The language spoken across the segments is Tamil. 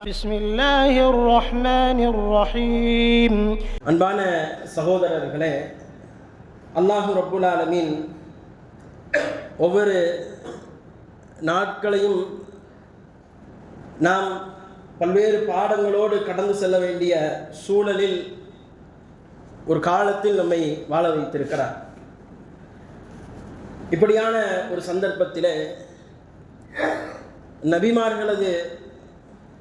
بسم الله الرحمن الرحيم அன்பான சகோதரர்களே அல்லாஹு ரப்புல் ஆலமீன் ஒவ்வொரு நாட்களையும் நாம் பல்வேறு பாடங்களோடு கடந்து செல்ல வேண்டிய சூழலில் ஒரு காலத்தில் நம்மை வாழ வைத்திருக்கிறார் இப்படியான ஒரு சந்தர்ப்பத்தில் நபிமார்களது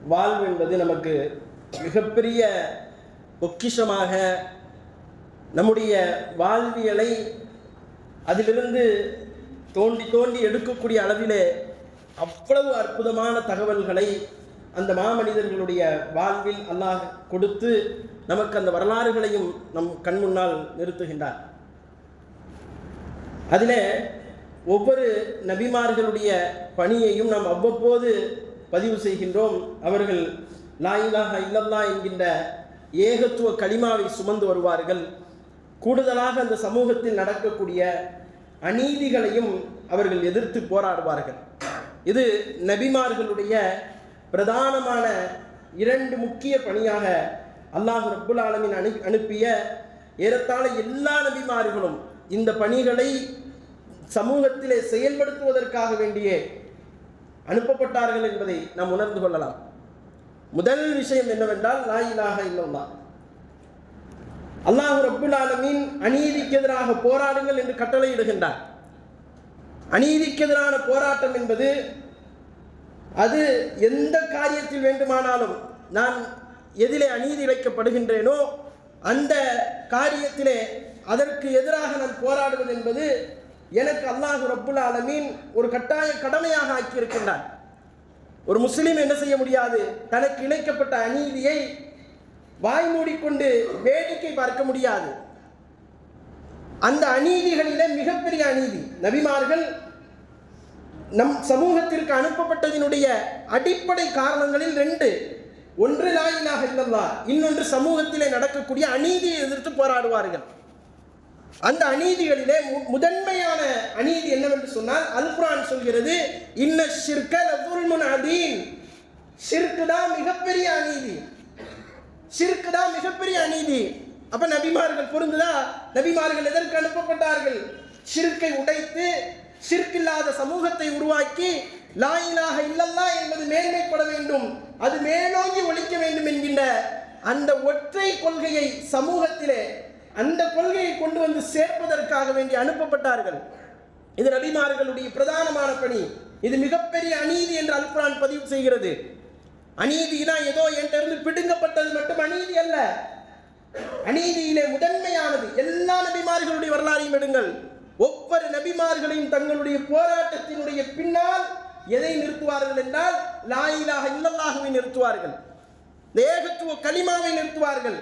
வாழ்வு என்பது நமக்கு மிகப்பெரிய பொக்கிஷமாக நம்முடைய வாழ்வியலை அதிலிருந்து தோண்டி தோண்டி எடுக்கக்கூடிய அளவிலே அவ்வளவு அற்புதமான தகவல்களை அந்த மாமனிதர்களுடைய வாழ்வில் அல்லாஹ் கொடுத்து நமக்கு அந்த வரலாறுகளையும் நம் கண் முன்னால் நிறுத்துகின்றார். அதில் ஒவ்வொரு நபிமார்களுடைய பணியையும் நாம் அவ்வப்போது பதிவு செய்கின்றோம். அவர்கள் லாயிலாக இல்லல்லா என்கின்ற ஏகத்துவ களிமாவை சுமந்து வருவார்கள். கூடுதலாக அந்த சமூகத்தில் நடக்கக்கூடிய அநீதிகளையும் அவர்கள் எதிர்த்து போராடுவார்கள். இது நபிமார்களுடைய பிரதானமான இரண்டு முக்கிய பணியாக அல்லாஹ் ரப்புல் ஆலமின் அனு அனுப்பிய ஏறத்தாழ எல்லா நபிமார்களும் இந்த பணிகளை சமூகத்திலே செயல்படுத்துவதற்காக வேண்டிய அனுப்பப்பட்டார்கள் என்பதை நாம் உணர்ந்து கொள்ளலாம். முதல் விஷயம் என்னவென்றால் லா இலாஹ இல்லல்லா அல்லாஹ் ரப்புல் ஆலமீன் அநீதிக்கு எதிராக போராடுங்கள் என்று கட்டளையிடுகின்றார். அநீதிக்கு எதிரான போராட்டம் என்பது அது எந்த காரியத்தில் வேண்டுமானாலும் நான் எதிலே அநீதி இழைக்கப்படுகின்றேனோ அந்த காரியத்திலே அதற்கு எதிராக நான் போராடுவது என்பது எனக்கு அல்லாஹு ரப்புல் ஆலமீன் ஒரு கட்டாய கடமையாக ஆக்கியிருக்கின்றான் ஒரு முஸ்லீம் என்ன செய்ய முடியாது? தனக்கு இணைக்கப்பட்ட அநீதியை வாய் மூடிக்கொண்டு வேடிக்கை பார்க்க முடியாது. அந்த அநீதிகளிலே மிகப்பெரிய அநீதி. நபிமார்கள் நம் சமூகத்திற்கு அனுப்பப்பட்டதினுடைய அடிப்படை காரணங்களில் ரெண்டு. ஒன்று லாயினாக இல்லல்லா இன்னொன்று சமூகத்திலே நடக்கக்கூடிய அநீதியை எதிர்த்து போராடுவார்கள். அந்த அநீதிகளிலே மு- முதன்மையான அநீதி என்னவென்று சொன்னால் அல் சொல்கிறது இன்ன ஷிர்க லதுல்முன் அதீன். ஷிர்கு தான் மிகப்பெரிய அநீதி. ஷிர்கு தான் மிகப்பெரிய அநீதி. அப்ப நபிமார்கள் பொருந்துதா? நபிமார்கள் எதற்கு அனுப்பப்பட்டார்கள்? ஷிர்கை உடைத்து ஷிர்க் இல்லாத சமூகத்தை உருவாக்கி லாயிலாக இல்லல்லா என்பது மேன்மைப்பட வேண்டும் அது மேலோங்கி ஒழிக்க வேண்டும் என்கின்ற அந்த ஒற்றை கொள்கையை சமூகத்திலே அந்த கொள்கையை கொண்டு வந்து சேர்ப்பதற்காக வேண்டி அனுப்பப்பட்டார்கள். இது நபிமார்களுடைய பிரதானமான பணி. இது மிகப்பெரிய அநீதி என்று அல்குரான் பதிவு செய்கிறது. அநீதினா ஏதோ என்கிட்ட பிடுங்கப்பட்டது மட்டும் அநீதி அல்ல. அநீதியிலே முதன்மையானது எல்லா நபிமார்களுடைய வரலாறையும் எடுங்கள். ஒவ்வொரு நபிமார்களையும் தங்களுடைய போராட்டத்தினுடைய பின்னால் எதை நிறுத்துவார்கள் என்றால் லாயிலாக இல்லல்லாகவே நிறுத்துவார்கள். தேகத்துவ களிமாவை நிறுத்துவார்கள்.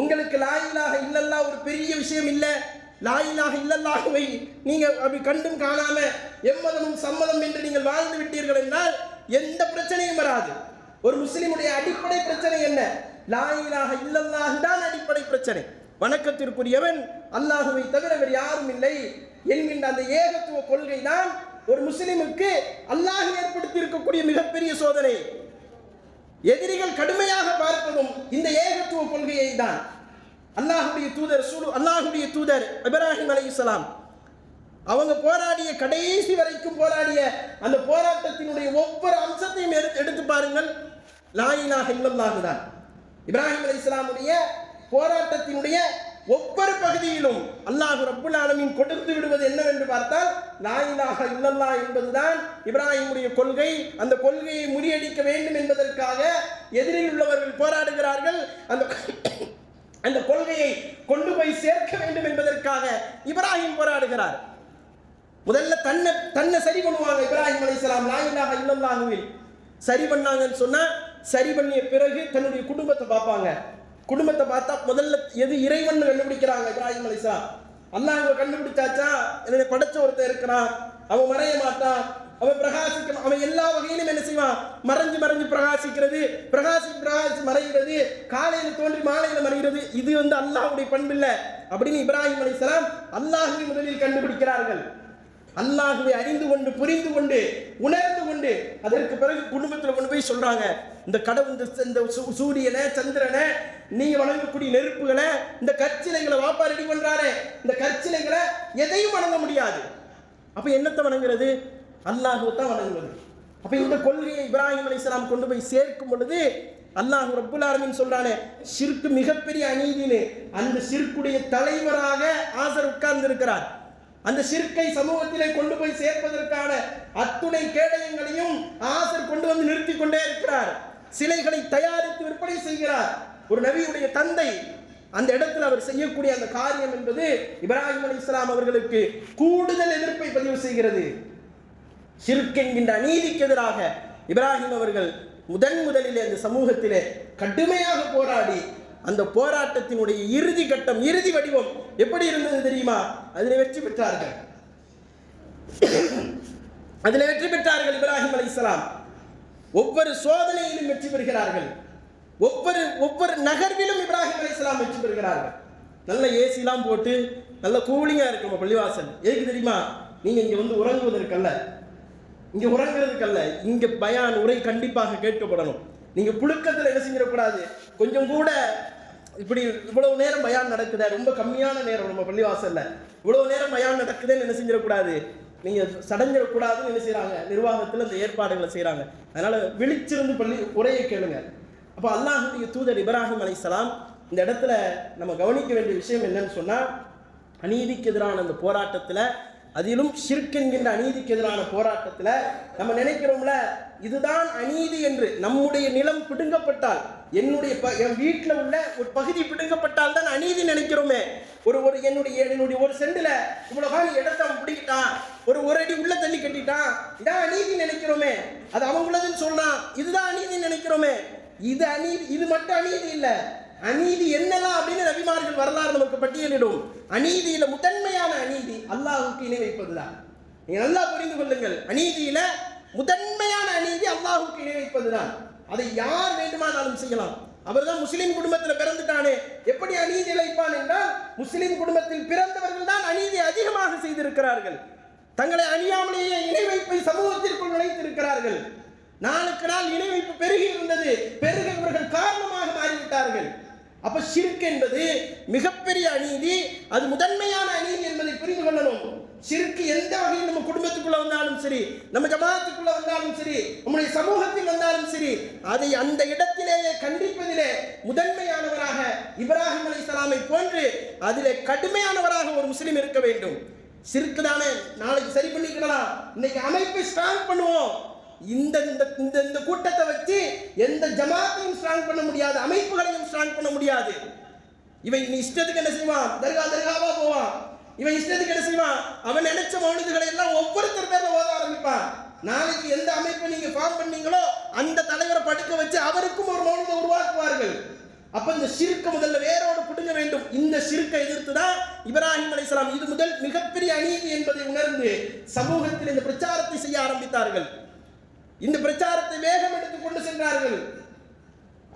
உங்களுக்கு லாயிலாக இல்லல்லா ஒரு பெரிய விஷயம் இல்லை. லாயிலாக இல்லல்லாகவை நீங்கள் அப்படி கண்டும் காணாம எம்மதமும் சம்மதம் என்று நீங்கள் வாழ்ந்து விட்டீர்கள் என்றால் எந்த பிரச்சனையும் வராது. ஒரு முஸ்லிமுடைய அடிப்படை பிரச்சனை என்ன? லாயிலாக இல்லல்லாக தான் அடிப்படை பிரச்சனை. வணக்கத்திற்குரியவன் அல்லாஹுவை தவிர வேறு யாரும் இல்லை. என்கின்ற அந்த ஏகத்துவ கொள்கை தான் ஒரு முஸ்லிமுக்கு அல்லாஹ் ஏற்படுத்தி இருக்கக்கூடிய மிகப்பெரிய சோதனை. எதிரிகள் கடுமையாக பார்ப்பதும் இந்த ஏகத்துவ கொள்கையை தான் அல்லாஹுடைய தூதர் சூடு அல்லாஹுடைய தூதர் இப்ராஹிம் அலைஹிஸ்ஸலாம் அவங்க போராடிய கடைசி வரைக்கும் போராடிய அந்த போராட்டத்தினுடைய ஒவ்வொரு அம்சத்தையும் எடுத்து எடுத்து பாருங்கள். லாயிலாக இல்லல்லாஹு தான் இப்ராஹிம் அலைஹிஸ்ஸலாமுடைய போராட்டத்தினுடைய ஒவ்வொரு பகுதியிலும் அல்லாஹு ரப்புல் ஆலமீன் கொடுத்து விடுவது என்னவென்று பார்த்தால் லாயிலாக இல்லல்லா என்பதுதான் இப்ராஹிமுடைய கொள்கை. அந்த கொள்கையை முறியடிக்க வேண்டும் என்பதற்காக எதிரில் உள்ளவர்கள் போராடுகிறார்கள். அந்த அந்த கொள்கையை கொண்டு போய் சேர்க்க வேண்டும் என்பதற்காக இப்ராஹிம் போராடுகிறார். முதல்ல தன்னை தன்னை சரி பண்ணுவாங்க இப்ராஹிம் அலைஹிஸ்ஸலாம் லா இலாஹ இல்லல்லாஹுவில். சரி பண்ணாங்கன்னு சொன்னால் சரி பண்ணிய பிறகு தன்னுடைய குடும்பத்தை பார்ப்பாங்க. குடும்பத்தை பார்த்தா முதல்ல எது இறைவன் கண்டுபிடிக்கிறாங்க இப்ராஹிம் அலைஹிஸ்ஸலாம் அல்லாஹ் கண்டுபிடிச்சாச்சா? என்னை படைச்ச ஒருத்தன் இருக்கிறான். அவன் மறைய மாட்டான். அவன் பிரகாசிக்க அவன் எல்லா வகையிலும் என்ன செய்வான்? மறைஞ்சு மறைஞ்சு பிரகாசிக்கிறது. பிரகாசி பிரகாசி மறைகிறது. காலையில் தோன்றி மாலையில் மறைகிறது. இது வந்து அல்லாஹ்வுடைய பண்பில்லை. அப்படின்னு இப்ராஹிம் அலைஹிஸ்ஸலாம் அல்லாஹுவை முதலில் கண்டுபிடிக்கிறார்கள். அல்லாஹுவை அறிந்து கொண்டு புரிந்து கொண்டு உணர்ந்து கொண்டு அதற்கு பிறகு குடும்பத்தில் கொண்டு போய் சொல்றாங்க. இந்த கடவுள் இந்த சூ- சூரியனை சந்திரனை நீங்க வணங்கக்கூடிய நெருப்புகளை இந்த கற்சிலைகளை வாப்பா ரெடி பண்றாரு. இந்த கற்சிலைகளை எதையும் வணங்க முடியாது. அப்ப என்னத்தை வணங்குறது? அல்லாஹுவை தான் வணங்குவது. அப்ப இந்த கொள்கையை இப்ராஹிம் அலைஹிஸ்ஸலாம் கொண்டு போய் சேர்க்கும் பொழுது அல்லாஹ் ரப்புல் ஆலமீன் சொல்றானே ஷிர்க்கு மிகப்பெரிய அநீதின்னு. அந்த ஷிர்க்குடைய தலைவராக ஆசர் உட்கார்ந்து இருக்கிறார் அந்த சிற்கை சமூகத்திலே கொண்டு போய் சேர்ப்பதற்கான அத்துணை கேடயங்களையும் ஆசர் கொண்டு வந்து நிறுத்தி கொண்டே இருக்கிறார். சிலைகளை தயாரித்து விற்பனை செய்கிறார். ஒரு நபியுடைய தந்தை அந்த இடத்தில் அவர் செய்யக்கூடிய அந்த காரியம் என்பது இப்ராஹிம் அலி இஸ்லாம் அவர்களுக்கு கூடுதல் எதிர்ப்பை பதிவு செய்கிறது. ஷிர்க் என்கின்ற அநீதிக்கு எதிராக இப்ராஹிம் அவர்கள் முதன் முதலிலே அந்த சமூகத்திலே கடுமையாக போராடி அந்த போராட்டத்தினுடைய இறுதி கட்டம் இறுதி வடிவம் எப்படி இருந்தது தெரியுமா? அதில் வெற்றி பெற்றார்கள். அதில் வெற்றி பெற்றார்கள் இப்ராஹிம் அலைஹிஸ்ஸலாம் ஒவ்வொரு சோதனையிலும் வெற்றி பெறுகிறார்கள். ஒவ்வொரு ஒவ்வொரு நகர்விலும் இப்ராஹிம் அலைஹிஸ்ஸலாம் வெற்றி பெறுகிறார்கள். நல்ல ஏசிலாம் போட்டு நல்ல கூலிங்காக இருக்கும் பள்ளிவாசல். எதுக்கு தெரியுமா? நீங்கள் இங்கே வந்து உறங்குவதற்கல்ல. இங்கே உறங்குறதுக்கல்ல. இங்கே பயான் உரை கண்டிப்பாக கேட்கப்படணும். நீங்கள் புழுக்கத்தில் என்ன செஞ்சிடக்கூடாது? கொஞ்சம் கூட இப்படி இவ்வளவு நேரம் பயான் நடக்குதே ரொம்ப கம்மியான நேரம் நம்ம பள்ளிவாசலில். இவ்வளவு நேரம் பயான் நடக்குதுன்னு என்ன செஞ்சிடக்கூடாது. நீங்கள் சடைஞ்சிடக்கூடாதுன்னு என்ன செய்கிறாங்க நிர்வாகத்தில் இந்த ஏற்பாடுகளை செய்கிறாங்க அதனால் விழிச்சிருந்து பள்ளி உரையை கேளுங்க. அப்போ அல்லாஹுடைய தூதர் இப்ராஹிம் சலாம் இந்த இடத்துல நம்ம கவனிக்க வேண்டிய விஷயம் என்னன்னு சொன்னால் அநீதிக்கு எதிரான அந்த போராட்டத்தில் அதிலும் ஷிர்க் அநீதிக்கு எதிரான போராட்டத்தில் நம்ம நினைக்கிறோம்ல இதுதான் அநீதி என்று நம்முடைய நிலம் பிடுங்கப்பட்டால் என்னுடைய ப என் வீட்டில் உள்ள ஒரு பகுதி பிடுங்கப்பட்டால் தான் அநீதி நினைக்கிறோமே. ஒரு ஒரு என்னுடைய என்னுடைய ஒரு செண்டில் இவ்வளோ காலம் இடத்த அவன் பிடிக்கிட்டான் ஒரு ஒரு அடி உள்ள தள்ளி கட்டிட்டான். இதான் அநீதி நினைக்கிறோமே. அது அவங்களதுன்னு சொன்னான். இதுதான் அநீதி நினைக்கிறோமே. இது அநீதி இது மட்டும் அநீதி இல்லை. அநீதி என்னலாம் அப்படின்னு ரவிமார்கள் வரலாறு நமக்கு பட்டியலிடும். அநீதியில் முதன்மையான அநீதி அல்லாஹுக்கு இணை வைப்பதுதான். நீங்கள் நல்லா புரிந்து கொள்ளுங்கள். அநீதியில் முதன்மையான அநீதி அல்லாஹுக்கு இணை வைப்பதுதான். அதை யார் வேண்டுமானாலும் செய்யலாம். அவர்தான் முஸ்லீம் குடும்பத்தில் பிறந்துட்டானே. எப்படி அநீதி இழைப்பான் என்றால் முஸ்லீம் குடும்பத்தில் பிறந்தவர்கள் தான் அநீதி அதிகமாக செய்திருக்கிறார்கள். தங்களை அணியாமலேயே இணை வைப்பை சமூகத்திற்குள் நுழைத்திருக்கிறார்கள். நாளுக்கு நாள் இணை வைப்பு பெருகி இருந்தது. பெருக இவர்கள் காரணமாக மாறிவிட்டார்கள். அப்ப ஷிர்க் என்பது மிகப்பெரிய அநீதி அது முதன்மையான அநீதி என்பதை புரிந்து கொள்ளணும். சிறுக்கு எந்த வகையில் நம்ம குடும்பத்துக்குள்ள வந்தாலும் சரி நம்ம ஜமாத்துக்குள்ள வந்தாலும் சரி நம்முடைய சமூகத்தில் வந்தாலும் சரி அதை அந்த இடத்திலேயே கண்டிப்பதிலே முதன்மையானவராக இப்ராஹிம் அலைஹிஸ்ஸலாமை போன்று அதிலே கடுமையானவராக ஒரு முஸ்லீம் இருக்க வேண்டும். சிறுக்கு தானே நாளைக்கு சரி பண்ணிக்கலாம் இன்னைக்கு அமைப்பை ஸ்ட்ராங் பண்ணுவோம். இந்த இந்த இந்த இந்த கூட்டத்தை வச்சு எந்த ஜமாத்தையும் ஸ்ட்ராங் பண்ண முடியாது அமைப்புகளையும் ஸ்ட்ராங் பண்ண முடியாது. இவன் நீ இஷ்டத்துக்கு என்ன செய்வான்? தர்கா தர்காவா போவான். இவன் இஷ்டத்துக்கு என்ன செய்வான்? அவன் நினைச்ச மௌலிதுகளை எல்லாம் ஒவ்வொருத்தர் பேர்ல ஓத ஆரம்பிப்பான். நாளைக்கு எந்த அமைப்பை நீங்க ஃபார்ம் பண்ணீங்களோ அந்த தலைவரை படுக்க வச்சு அவருக்கும் ஒரு மௌனத்தை உருவாக்குவார்கள். அப்ப இந்த சிறுக்க முதல்ல வேரோடு பிடுங்க வேண்டும். இந்த சிறுக்கை எதிர்த்து தான் இப்ராஹிம் அலைஹிஸ்ஸலாம் இது முதல் மிகப்பெரிய அநீதி என்பதை உணர்ந்து சமூகத்தில் இந்த பிரச்சாரத்தை செய்ய ஆரம்பித்தார்கள். மேகம் வேகம் எடுத்து கொண்டு சென்றார்கள்.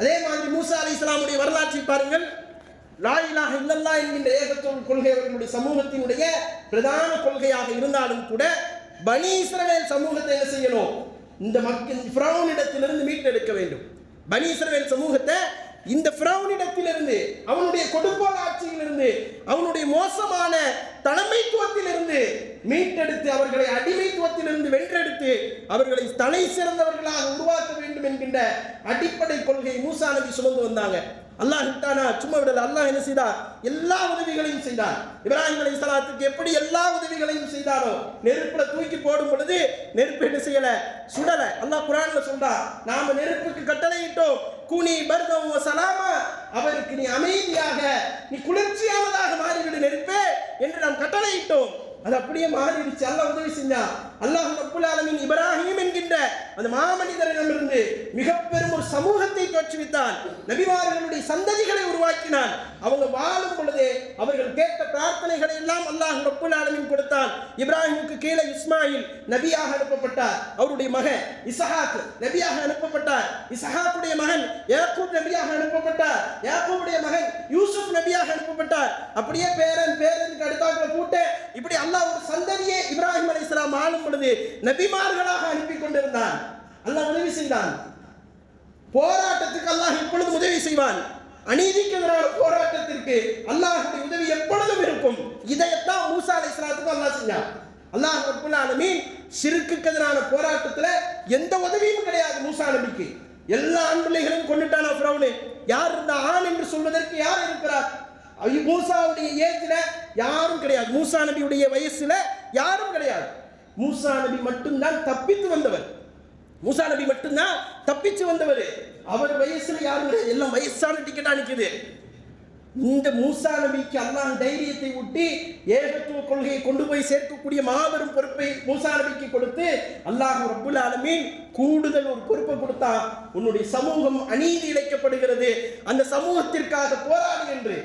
அதே மாதிரி மூசா அலி இஸ்லாமுடைய வரலாற்றை பாருங்கள் லாயிலாக இல்லல்லா என்கின்ற ஏகத்துவ கொள்கை அவர்களுடைய சமூகத்தினுடைய பிரதான கொள்கையாக இருந்தாலும் கூட பனி இஸ்ரவேல் சமூகத்தை என்ன செய்யணும்? இந்த மக்கள் ஃபிரௌனிடத்திலிருந்து மீட்டெடுக்க வேண்டும். பனி இஸ்ரவேல் சமூகத்தை இந்த ஃபிரௌனிடத்திலிருந்து அவனுடைய கொடுங்கோல் ஆட்சியிலிருந்து அவனுடைய மோசமான தலைமைத்துவத்திலிருந்து மீட்டெடுத்து அவர்களை அடிமைத்துவத்திலிருந்து வென்றெடுத்து அவர்களை தலை சிறந்தவர்களாக உருவாக்க வேண்டும் என்கின்ற அடிப்படை கொள்கை மூசா நபி சுமந்து வந்தாங்க. அல்லாஹ் விட்டானா? சும்மா விடல. அல்லாஹ் என்ன செய்தார் எல்லா உதவிகளையும் செய்தார். இப்ராஹிம் அலி சலாத்துக்கு எப்படி எல்லா உதவிகளையும் செய்தாரோ நெருப்புல தூக்கி போடும் பொழுது நெருப்பு என்ன செய்யல? சுடல. அல்லாஹ் குரான்ல சொல்றா நாம நெருப்புக்கு கட்டளையிட்டோம் கூனி பர்தம் சலாமா. அவருக்கு நீ அமைதியாக நீ குளிர்ச்சியானதாக மாறிவிடு நெருப்பே என்று நாம் கட்டளையிட்டோம். அது அப்படியே மாறிடுச்சு. அல்லாஹ் உதவி செஞ்சான். அல்லாஹ் அப்புல் ஆலமின் இப்ராஹிம் என்கின்ற அந்த மாமனிதரிடமிருந்து மிக பெரும் ஒரு சமூகத்தை தோற்றுவித்தான். நபிமார்களுடைய சந்ததிகளை உருவாக்கினான். அவங்க வாழும் பொழுதே அவர்கள் கேட்ட பிரார்த்தனைகளை எல்லாம் அல்லாஹ் அப்புல் ஆலமின் கொடுத்தான். இப்ராஹிமுக்கு கீழே இஸ்மாயில் நபியாக அனுப்பப்பட்டார். அவருடைய மகன் இசஹாக் நபியாக அனுப்பப்பட்டார். இசஹாக்குடைய மகன் யாக்கூப் நபியாக அனுப்பப்பட்டார். யாக்கூபுடைய மகன் யூசுப் நபியாக அனுப்பப்பட்டார். அப்படியே பேரன் பேரனுக்கு அடுத்தாக்க கூட்ட இப்படி அல்லாஹ் ஒரு சந்ததியே இப்ராஹிம் அலி இஸ்லாம் ஆளும் பொழுது நபிமார்களாக அனுப்பி கொண்டிருந்தான். அல்லாஹ் உதவி செய்தான். போராட்டத்துக்கு அல்லாஹ் இப்பொழுது உதவி செய்வான். அநீதிக்கு எதிரான போராட்டத்திற்கு அல்லாஹுடைய உதவி எப்பொழுதும் இருக்கும். இதையத்தான் மூசா அலைஹிஸ்ஸலாத்துக்கு அல்லாஹ் செஞ்சான். அல்லாஹ் ரப்புல் ஆலமீன் ஷிர்க்குக்கு எதிரான போராட்டத்தில் எந்த உதவியும் கிடையாது மூசா நபிக்கு. எல்லா ஆண் கொண்டுட்டான கொண்டுட்டானா ஃபிரௌனு. யார் இந்த ஆண் என்று சொல்வதற்கு யார் இருக்கிறார்? மூசாவுடைய ஏஜில் யாரும் கிடையாது. மூசா நபியுடைய வயசில் யாரும் கிடையாது. மூசா நபி மட்டும்தான் தப்பித்து வந்தவர். மூசா நபி மட்டும்தான் தப்பிச்சு வந்தவர். அவர் வயசுல யாரும் எல்லாம் வயசான டிக்கெட்டா நிற்குது இந்த மூசா நபிக்கு அல்லாஹ் தைரியத்தை ஊட்டி ஏகத்துவ கொள்கையை கொண்டு போய் சேர்க்கக்கூடிய மாபெரும் பொறுப்பை மூசா நபிக்கு கொடுத்து அல்லாஹ் ரப்புல் ஆலமீன் கூடுதல் ஒரு பொறுப்பை கொடுத்தா உன்னுடைய சமூகம் அநீதி இழைக்கப்படுகிறது. அந்த சமூகத்திற்காக போராடு என்று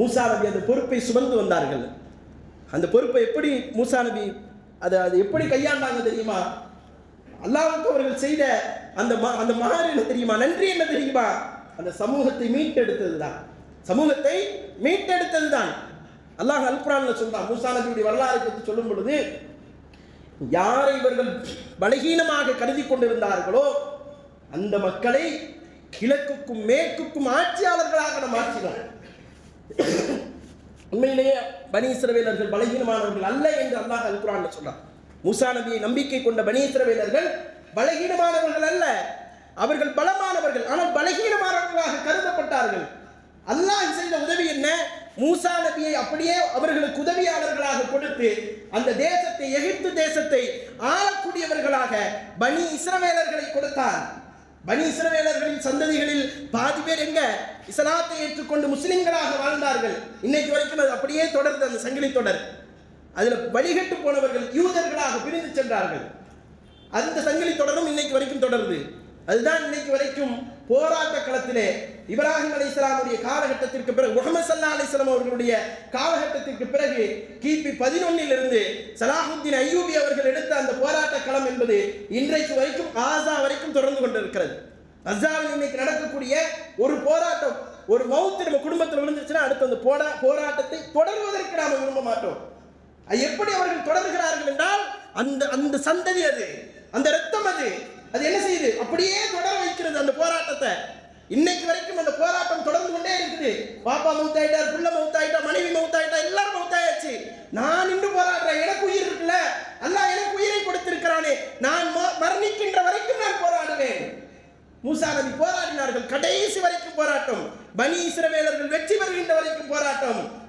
மூசா நபி அந்த பொறுப்பை சுமந்து வந்தார்கள். அந்த பொறுப்பை எப்படி மூசா நபி அதை அது எப்படி கையாண்டாங்க தெரியுமா? அல்லாவுக்கு அவர்கள் செய்த அந்த அந்த மகார் என்ன தெரியுமா? நன்றி என்ன தெரியுமா? அந்த சமூகத்தை மீட்டெடுத்தது தான் சமூகத்தை மீட்டெடுத்தது தான் அல்லாஹ் அல்குரான்ல சொல்றான் மூசா நபியுடைய வரலாறை பற்றி சொல்லும் பொழுது யாரை இவர்கள் பலகீனமாக கருதி கொண்டிருந்தார்களோ அந்த மக்களை கிழக்குக்கும் மேற்குக்கும் ஆட்சியாளர்களாக நம்ம மாற்றினோம் உண்மையிலேயே பனி இஸ்ரவேலர்கள் பலகீனமானவர்கள் அல்ல என்று அல்லாஹ் அல் சொல்றான். மூசா நபியை நம்பிக்கை கொண்ட பனீஸ்ரவேலர்கள் பலகீனமானவர்கள் அல்ல. அவர்கள் பலமானவர்கள். ஆனால் பலகீனமானவர்களாக கருதப்பட்டார்கள். அல்லாஹ் செய்த உதவி என்ன? மூசா நபியை அப்படியே அவர்களுக்கு உதவியாளர்களாக கொடுத்து அந்த தேசத்தை எகிப்து தேசத்தை ஆளக்கூடியவர்களாக பனி இஸ்ரவேலர்களை கொடுத்தார். பனி இஸ்ரவேலர்களின் சந்ததிகளில் பாதி பேர் எங்க? இஸ்லாத்தை ஏற்றுக்கொண்டு முஸ்லிம்களாக வாழ்ந்தார்கள். இன்னைக்கு வரைக்கும் அது அப்படியே தொடர்ந்து அந்த சங்கிலி தொடர். அதில் வழிகட்டு போனவர்கள் யூதர்களாக பிரிந்து சென்றார்கள். அந்த சங்கிலி தொடரும் இன்னைக்கு வரைக்கும் தொடருது. அதுதான் இன்னைக்கு வரைக்கும் போராட்ட களத்திலே இப்ராஹிம் அலி இஸ்லாமுடைய காலகட்டத்திற்கு பிறகு முகமது சல்லா அலிஸ்லாம் அவர்களுடைய காலகட்டத்திற்கு பிறகு கிபி பதினொன்னிலிருந்து சலாஹுத்தீன் ஐயூபி அவர்கள் எடுத்த அந்த போராட்ட களம் என்பது இன்றைக்கு வரைக்கும் ஆசா வரைக்கும் தொடர்ந்து கொண்டிருக்கிறது. அசாவில் இன்னைக்கு நடக்கக்கூடிய ஒரு போராட்டம் ஒரு மவுத்து நம்ம குடும்பத்தில் விழுந்துருச்சுன்னா அடுத்து அந்த போரா போராட்டத்தை தொடர்வதற்கு நாம விரும்ப மாட்டோம். எப்படி அவர்கள் தொடர்கிறார்கள் என்றால் அந்த அந்த சந்ததி அது அந்த ரத்தம் அது. அது என்ன செய்யுது? அப்படியே தொடர வைக்கிறது அந்த போராட்டத்தை. இன்னைக்கு வரைக்கும் அந்த போராட்டம் தொடர்ந்து கொண்டே இருக்குது. பாப்பா மவுத்தாயிட்டார் புள்ள மவுத்தாயிட்டா மனைவி மவுத்தாயிட்டா எல்லாரும் மவுத்தாயாச்சு. நான் இன்னும் போராடுறேன். எனக்கு உயிர் இருக்குல்ல? அல்லாஹ் எனக்கு உயிரை கொடுத்திருக்கிறானே. நான் மரணிக்கின்ற வரைக்கும் நான் போராடுவேன். மூசா நபி போராடினார்கள். கடைசி வரைக்கும் போராட்டம். பனி இஸ்ரவேலர்கள் வெற்றி பெறுகின்ற வரைக்கும் போராட்டம்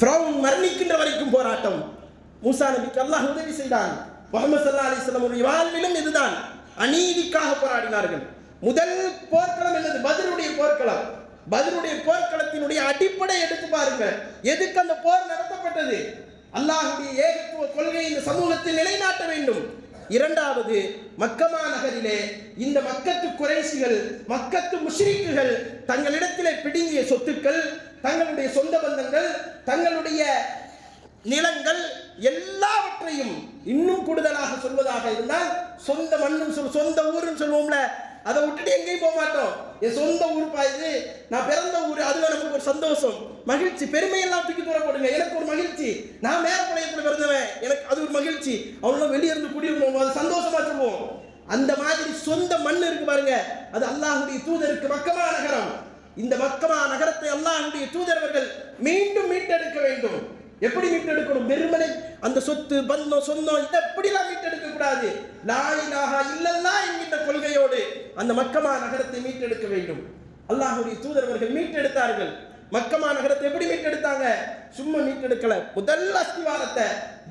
ஃபிரௌன் மரணிக்கின்ற வரைக்கும் போராட்டம். மூசா நபிக்கு அல்லாஹ் உதவி செய்தான். முகமது சல்லா அலிஸ்லாம் வாழ்விலும் இதுதான். அநீதிக்காக போராடினார்கள். முதல் போர்க்களம் என்னது? பதிலுடைய போர்க்களம். பதிலுடைய போர்க்களத்தினுடைய அடிப்படை எடுத்து பாருங்க எதுக்கு அந்த போர் நடத்தப்பட்டது? அல்லாஹுடைய ஏகத்துவ கொள்கை இந்த சமூகத்தில் நிலைநாட்ட வேண்டும். இரண்டாவது மக்கமா நகரிலே இந்த மக்கத்து குறைசிகள் மக்கத்து முஷ்ரிக்குகள் தங்களிடத்திலே பிடுங்கிய சொத்துக்கள் தங்களுடைய சொந்த பந்தங்கள் தங்களுடைய நிலங்கள் எல்லாவற்றையும் இன்னும் கூடுதலாக சொல்வதாக இருந்தால் சொந்த மண்ணும் சொல் சொந்த ஊருன்னு சொல்லுவோம்ல அதை விட்டுட்டு எங்கேயும் போக மாட்டோம். என் சொந்த ஊருப்பா இது. நான் பிறந்த ஊர் அதுல நமக்கு ஒரு சந்தோஷம் மகிழ்ச்சி பெருமையெல்லாம் தூக்கி தூர போடுங்க. எனக்கு ஒரு மகிழ்ச்சி. நான் மேலப்பாளையத்தில் பிறந்தவன். எனக்கு அது ஒரு மகிழ்ச்சி. அவ்வளோ வெளியே இருந்து குடியிருந்தோம். அது சந்தோஷமா சொல்லுவோம். அந்த மாதிரி சொந்த மண் இருக்கு பாருங்க. அது அல்லாஹுடைய தூதருக்கு பக்கமான நகரம். இந்த மக்கமா நகரத்தை அல்லாஹ்வுடைய தூதரவர்கள் மீண்டும் மீட்டெடுக்க வேண்டும். எப்படி மீட்டெடுக்கணும்? வெறுமனை அந்த சொத்து பந்தம் சொந்தம் இதை எப்படிலாம் மீட்டெடுக்க கூடாது லாயிலாக இல்லல்லா என்கின்ற கொள்கையோடு அந்த மக்கமா நகரத்தை மீட்டெடுக்க வேண்டும். அல்லாஹுடைய தூதரவர்கள் மீட்டெடுத்தார்கள். மக்கமா நகரத்தை எப்படி மீட்டெடுத்தாங்க? சும்மா மீட்டெடுக்கல. முதல் அஸ்திவாரத்தை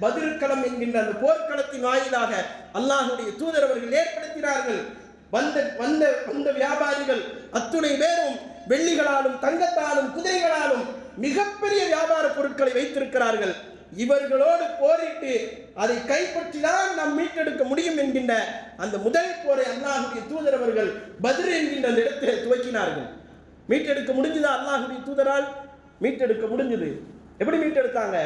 பதிர்களம் என்கின்ற அந்த போர்க்களத்தின் வாயிலாக அல்லாஹுடைய தூதரவர்கள் ஏற்படுத்தினார்கள். வந்த வந்த வந்த வியாபாரிகள் அத்துணை பேரும் வெள்ளிகளாலும் தங்கத்தாலும் குதிரைகளாலும் மிகப்பெரிய வியாபார பொருட்களை வைத்திருக்கிறார்கள். இவர்களோடு போரிட்டு அதை கைப்பற்றினால் நாம் மீட்டெடுக்க முடியும் என்கின்ற அந்த முதல் போரை அல்லாஹுடைய தூதரவர்கள் பதில் என்கின்ற அந்த இடத்தில் துவக்கினார்கள். மீட்டெடுக்க முடிஞ்சதா அல்லாஹுடைய தூதரால்? மீட்டெடுக்க முடிஞ்சது. எப்படி மீட்டெடுத்தாங்க?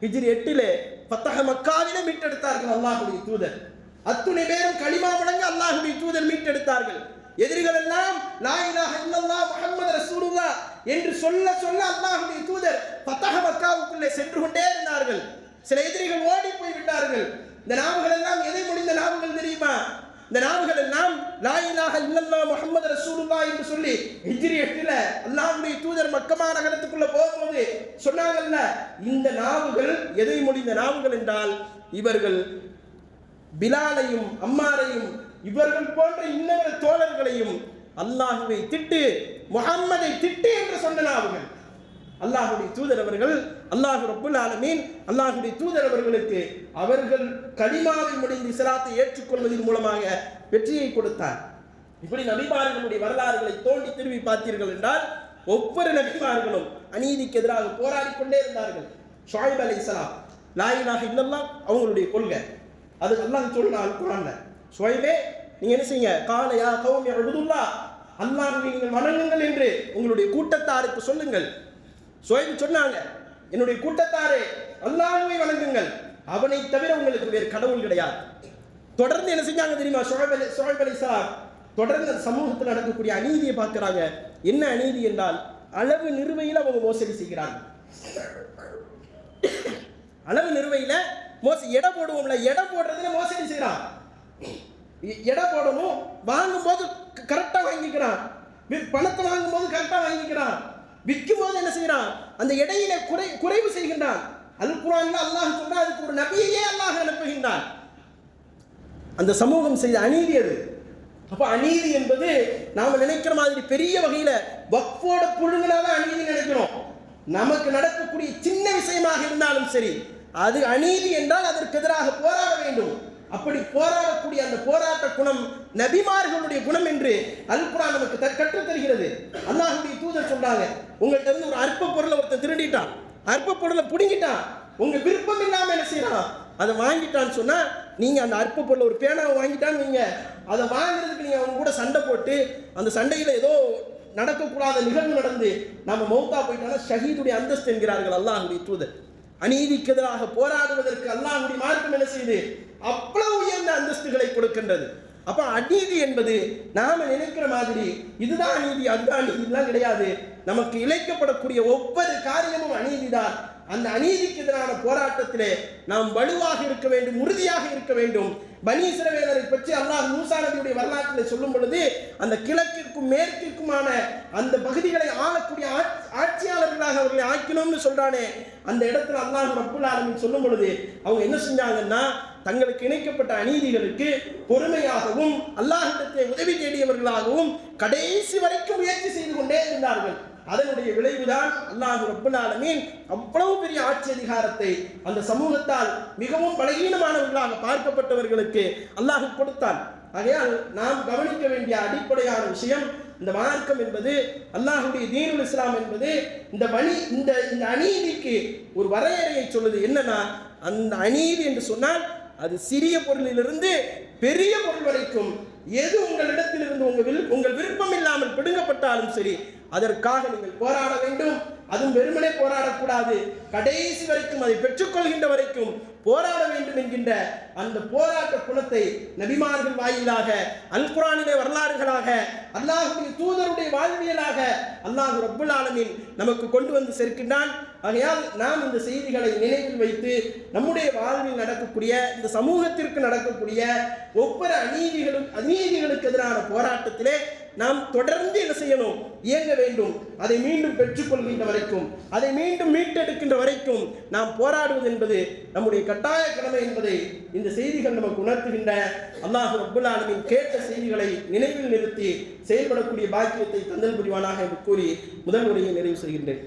ஹிஜ்ரி எட்டிலே பத்தக மக்காவிலே மீட்டெடுத்தார்கள் அல்லாஹுடைய தூதர். அத்துணை பேரும் களிமா முடங்க அல்லாஹுடைய தூதர் மீட்டெடுத்தார்கள். எதிரிகள் எல்லாம் லாயிலாக இல்லல்லா முகமது ரசூலுல்லா என்று சொல்ல சொல்ல அல்லாஹுடைய தூதர் பத்தக மக்காவுக்குள்ளே சென்று கொண்டே இருந்தார்கள். சில எதிரிகள் ஓடி போய் விட்டார்கள். இந்த நாவுகள் எல்லாம் எதை முடிந்த நாவுகள் தெரியுமா? இந்த நாவுகள் எல்லாம் லாயிலாக இல்லல்லா முகமது ரசூலுல்லா என்று சொல்லி ஹிஜ்ரி எட்டில் அல்லாஹுடைய தூதர் மக்கமா நகரத்துக்குள்ள போகும்போது சொன்னாங்கல்ல இந்த நாவுகள் எதை முடிந்த நாவுகள் என்றால் இவர்கள் பிலாலையும் அம்மாரையும் இவர்கள் போன்ற இன்னொரு தோழர்களையும் அல்லாஹுவை திட்டு முகம்மதை திட்டு என்று சொன்ன அல்லாஹுடைய தூதர் அவர்கள் அல்லாஹு ரப்புல் ஆலமீன் அல்லாஹுடைய தூதர் அவர்களுக்கு அவர்கள் கலிமாவை முடிந்து இஸ்லாத்தை ஏற்றுக்கொள்வதன் மூலமாக வெற்றியை கொடுத்தார். இப்படி நபிமார்களுடைய வரலாறுகளை தோண்டி திரும்பி பார்த்தீர்கள் என்றால் ஒவ்வொரு நபிமார்களும் அநீதிக்கு எதிராக போராடி கொண்டே இருந்தார்கள். ஷாயிப் அலை இஸ்லாம் லாயிலாக இல்லல்லாம் அவங்களுடைய கொள்கை. அது சொல்லணும் சொன்னான் குரான்ல. ஷுவைபே நீங்க என்ன செய்யுங்க? காலையா கௌமி அழுதுல்லா அல்லாஹ் நீங்கள் வணங்குங்கள் என்று உங்களுடைய கூட்டத்தாருக்கு சொல்லுங்கள். சுவைபு சொன்னாங்க. என்னுடைய கூட்டத்தாரே அல்லாஹுவை வணங்குங்கள். அவனை தவிர உங்களுக்கு வேறு கடவுள் கிடையாது. தொடர்ந்து என்ன செஞ்சாங்க தெரியுமா? ஷுவைப் அலி சார் தொடர்ந்து சமூகத்தில் நடக்கக்கூடிய அநீதியை பார்க்குறாங்க. என்ன அநீதி என்றால் அளவு நிறுவையில் அவங்க மோசடி செய்கிறாங்க அளவு நிறுவையில் மோச எடை போடுவோம்ல எடை போடுறதுல மோசடி செய்கிறான் எடை போடணும் வாங்கும்போது கரெக்டாக வாங்கிக்கிறான். பணத்தை பணத்தை வாங்கும்போது கரெக்டாக வாங்கிக்கிறான். விற்கும் போது என்ன செய்கிறான் அந்த இடையில குறை குறைவு செய்கின்றான். அல் குரான் அல்லாஹ் சொன்னால் அதுக்கு ஒரு நபியையே அல்லாஹ் அனுப்புகின்றான். அந்த சமூகம் செய்த அநீதி அது. அப்போ அநீதி என்பது நாம் நினைக்கிற மாதிரி பெரிய வகையில் வக்ஃபோட புழுங்கினாதான் அநீதி நினைக்கிறோம். நமக்கு நடக்கக்கூடிய சின்ன விஷயமாக இருந்தாலும் சரி அது அநீதி என்றால் அதற்கு எதிராக போராட வேண்டும். அப்படி போராடக்கூடிய அந்த போராட்ட குணம் நபிமார்களுடைய குணம் என்று அல் நமக்கு த- கற்றுத் தருகிறது. அல்லாஹுடைய தூதர் சொல்றாங்க உங்கள்கிட்ட இருந்து ஒரு அற்ப பொருளை ஒருத்தன் திருடிட்டான். அற்ப பொருளை பிடுங்கிட்டான். உங்க விருப்பம் இல்லாம என்ன செய்யறான்? அதை வாங்கிட்டான்னு சொன்னா நீங்க அந்த அற்ப பொருளை ஒரு பேனாவை வாங்கிட்டான்னு நீங்க அதை வாங்குறதுக்கு நீங்க அவங்க கூட சண்டை போட்டு அந்த சண்டையில ஏதோ நடக்கக்கூடாத நிகழ்வு நடந்து நம்ம மௌத்தா போயிட்டாலும் ஷஹீதுடைய அந்தஸ்து என்கிறார்கள் அல்லாஹுடைய தூதர். அநீதிக்கு எதிராக போராடுவதற்கு அல்லாஹுடைய மார்க்கம் என்ன செய்து அவ்வளவு உயர்ந்த அந்தஸ்துகளை கொடுக்கின்றது. அப்போ அநீதி என்பது நாம நினைக்கிற மாதிரி இதுதான் அநீதி அதுதான் அநீதிலாம் கிடையாது. நமக்கு இழைக்கப்படக்கூடிய ஒவ்வொரு காரியமும் அநீதிதான். அந்த அநீதிக்கு எதிரான போராட்டத்திலே நாம் வலுவாக இருக்க வேண்டும் உறுதியாக இருக்க வேண்டும். பனி இஸ்ரவேலரை பற்றி அல்லாஹ் மூசா நபியுடைய வரலாற்றிலே சொல்லும் பொழுது அந்த கிழக்கிற்கும் மேற்கிற்குமான அந்த பகுதிகளை ஆளக்கூடிய ஆட்சி- ஆட்சியாளர்களாக அவர்களை ஆக்கினோம்னு சொல்றானே அந்த இடத்துல அல்லாஹ் ரப்புல் ஆலமின் சொல்லும் பொழுது அவங்க என்ன செஞ்சாங்கன்னா தங்களுக்கு இணைக்கப்பட்ட அநீதிகளுக்கு பொறுமையாகவும் அல்லாஹிடத்தை உதவி தேடியவர்களாகவும் கடைசி வரைக்கும் முயற்சி செய்து கொண்டே இருந்தார்கள். அதனுடைய விளைவுதான் அல்லாஹ் ரப்புல் அவ்வளவு பெரிய ஆட்சி அதிகாரத்தை அந்த சமூகத்தால் மிகவும் பலகீனமானவர்களாக பார்க்கப்பட்டவர்களுக்கு அல்லாஹ் கொடுத்தான். ஆகையால் நாம் கவனிக்க வேண்டிய அடிப்படையான விஷயம் இந்த மார்க்கம் என்பது அல்லாஹுடைய தீனுல் இஸ்லாம் என்பது இந்த வணி இந்த இந்த அநீதிக்கு ஒரு வரையறையை சொல்லுது. என்னன்னா அந்த அநீதி என்று சொன்னால் அது சிறிய பொருளிலிருந்து பெரிய பொருள் வரைக்கும் எது உங்களிடத்திலிருந்து உங்கள் வில் உங்கள் விருப்பம் இல்லாமல் பிடுங்கப்பட்டாலும் சரி அதற்காக நீங்கள் போராட வேண்டும். அதுவும் வெறுமனே போராடக்கூடாது. கடைசி வரைக்கும் அதை பெற்றுக்கொள்கின்ற வரைக்கும் போராட வேண்டும் என்கின்ற அந்த போராட்ட குணத்தை நபிமார்கள் வாயிலாக அல்குரானிலே வரலாறுகளாக அல்லாஹுடைய தூதருடைய வாழ்வியலாக அல்லாஹ் ரப்புல் ஆலமின் நமக்கு கொண்டு வந்து சேர்க்கின்றான். ஆகையால் நாம் இந்த செய்திகளை நினைவில் வைத்து நம்முடைய வாழ்வில் நடக்கக்கூடிய இந்த சமூகத்திற்கு நடக்கக்கூடிய ஒவ்வொரு அநீதிகளும் அநீதிகளுக்கு எதிரான போராட்டத்திலே நாம் தொடர்ந்து என்ன செய்யணும்? இயங்க வேண்டும். அதை மீண்டும் பெற்றுக்கொள்கின்ற வரைக்கும் அதை மீண்டும் மீட்டெடுக்கின்ற வரைக்கும் நாம் போராடுவது என்பது நம்முடைய கட்டாய கடமை என்பதை இந்த செய்திகள் நமக்கு உணர்த்துகின்ற அல்லாஹ் ரப்புல் கேட்ட செய்திகளை நினைவில் நிறுத்தி செயல்படக்கூடிய பாக்கியத்தை தந்தல் புரிவானாக என்று கூறி முதல் உரையை நிறைவு செய்கின்றேன்.